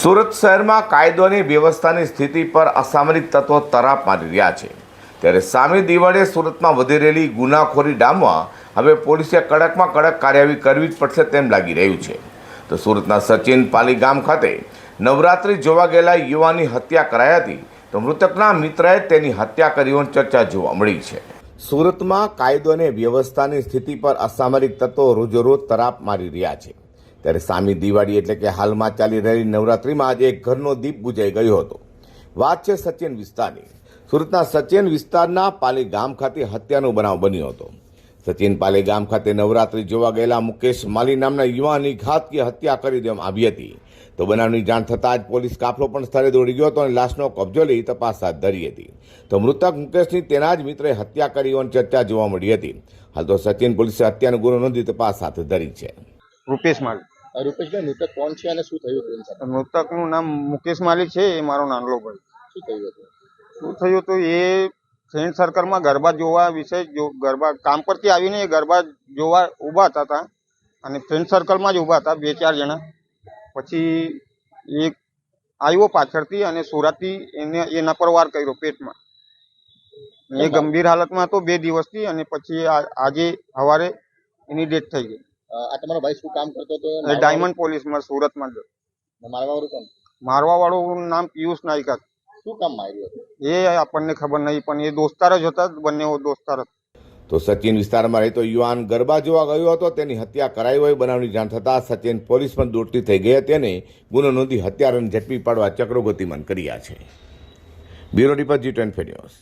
સુરત શહેરમાં કાયદો અને વ્યવસ્થાની સ્થિતિ પર અસામરિક તત્વો તરાપ મારી રહ્યા છે. ત્યારે સામે દિવાળે સુરતમાં વધી રહેલી ગુનાખોરી ડામવા હવે પોલીસે કડકમાં કડક કાર્યવાહી કરવી જ પડશે તેમ લાગી રહ્યું છે. તો સુરતના સચિન પાલી ગામ ખાતે નવરાત્રિ જોવા ગયેલા યુવાની હત્યા કરાઈ હતી. તો મૃતકના મિત્રએ તેની હત્યા કરી ચર્ચા જોવા મળી છે. સુરતમાં કાયદો અને વ્યવસ્થાની સ્થિતિ પર અસામરિક તત્વો રોજોરોજ તરાપ મારી રહ્યા છે. ત્યારે સામી દિવાળી એટલે કે હાલમાં ચાલી રહેલી નવરાત્રિમાં આજે એક ઘરનો દીપ બુજાઈ ગયો હતો. વાત છે સચિન વિસ્તારની. સુરતના સચિન વિસ્તારના પાલી ગામ ખાતે હત્યાનો બનાવ બન્યો હતો. સચિન પાલી ગામ ખાતે નવરાત્રી જોવા ગયેલા મુકેશ માલી નામના યુવાનની ઘાતકી હત્યા કરી દેવામાં આવી હતી. તો બનાવની જાણ થતાં જ પોલીસ કાફલો પણ સ્થળે દોડી ગયો હતો અને લાશનો કબજો લઈ તપાસ હાથ ધરી હતી. તો મૃતક મુકેશની તેના જ મિત્રે હત્યા કરી હોવાની ચર્ચા જોવા મળી હતી. હાલ તો સચિન પોલીસે હત્યાનો ગુનો નોંધી તપાસ હાથ ધરી છે. રૂપેશ માલિક અ, રૂપેશભાઈ મૃતક કોણ છે અને શું થયું હતું એની સાથે મૃતકનું નામ મુકેશ માલિક છે એ મારો નાનલો ભાઈ. શું થયું હતું? શું થયું હતું એ ફ્રેન્ડ સર્કલમાં ગરબા જોવા વિશે જો ગરબા કામ પરથી આવીને એ ગરબા જોવા ઊભા હતા તા અને ફ્રેન્ડ સર્કલમાં જ ઊભા હતા બે ચાર જણા. પછી એક આવ્યો પાછળથી અને સુરતથી એને એના પર વાર કર્યો પેટમાં. એ ગંભીર હાલતમાં હતો બે દિવસથી અને પછી આ- આજે સવારે એની ડેથ થઈ ગઈ. આ તમારો ભાઈ શું કામ કરતો હતો? એ ડાયમંડ પોલીસમાં સુરતમાં જ. મારવાવાળું કોણ? મારવા વાળું નામ પિયુષ નાયકા. શું કામ માર્યું હતું? એ આપણને ખબર નહીં પણ એ દોસ્તાર જ હતા બંને દોસ્તાર જ તો સચિન વિસ્તારમાં રહેતો યુવાન ગરબા જોવા ગયો હતો તેની હત્યા કરાઈ હોય બનાવની જાણ થતાં સચિન પોલીસ પણ દોડતી થઈ ગઈ હતી અને ગુનો નોંધી હત્યારાને ઝડપી પાડવા ચક્રો ગતિમાન કર્યા છે. Bureau report G twenty news.